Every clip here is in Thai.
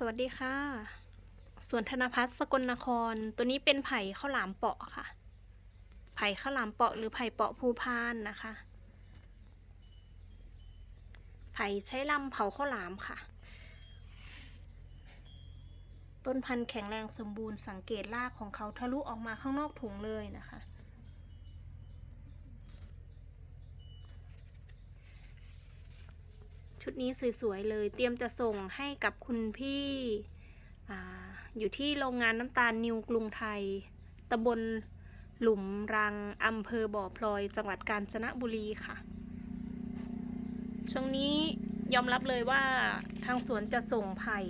สวัสดีค่ะ สวนธนพัฒน์สกลนคร ตัวนี้เป็นไผ่ข้าวหลามเปาะค่ะ ไผ่ข้าวหลามเปาะหรือไผ่เปาะภูพานนะคะ ไผ่ใช้ลำเผาข้าวหลามค่ะ ต้นพันธุ์แข็งแรงสมบูรณ์สังเกตรากของเขาทะลุออกมาข้างนอกถุงเลยนะคะ ชุดนี้สวยๆเลย เตรียมจะส่งให้กับคุณพี่ออยู่ที่โรงงานน้ำตาลนิวกรุงไทยตำบลหลุมรังอำเภอบ่อพลอย จังหวัดกาญจนบุรีค่ะ ช่วงนี้ยอมรับเลยว่าทางสวนจะส่งไผ่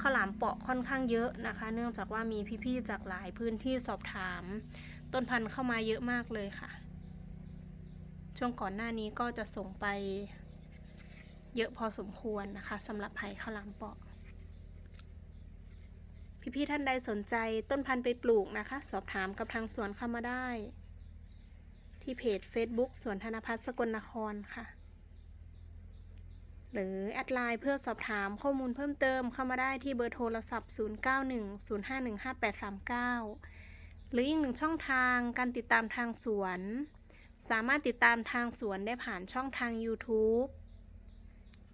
ข้าวหลามเปาะค่อนข้างเยอะนะคะ เนื่องจากว่ามีพี่ๆจากหลายพื้นที่สอบถาม ต้นพันธุ์เข้ามาเยอะมากเลยค่ะ ช่วงก่อนหน้านี้ก็จะส่งไป เยอะพอสมควรนะคะสำหรับไผ่ข้าวหลามเปาะ พี่ๆท่านใดสนใจต้นพันธุ์ไปปลูกนะคะ สอบถามกับทางสวนเข้ามาได้ ที่เพจ Facebook สวนธนพัฒน์สกลนครค่ะ หรือแอดไลน์เพื่อสอบถามข้อมูลเพิ่มเติมเข้ามาได้ที่เบอร์โทรศัพท์ 0910515839 หรืออีกหนึ่งช่องทางการติดตามทางสวน สามารถติดตามทางสวนได้ผ่านช่องทาง YouTube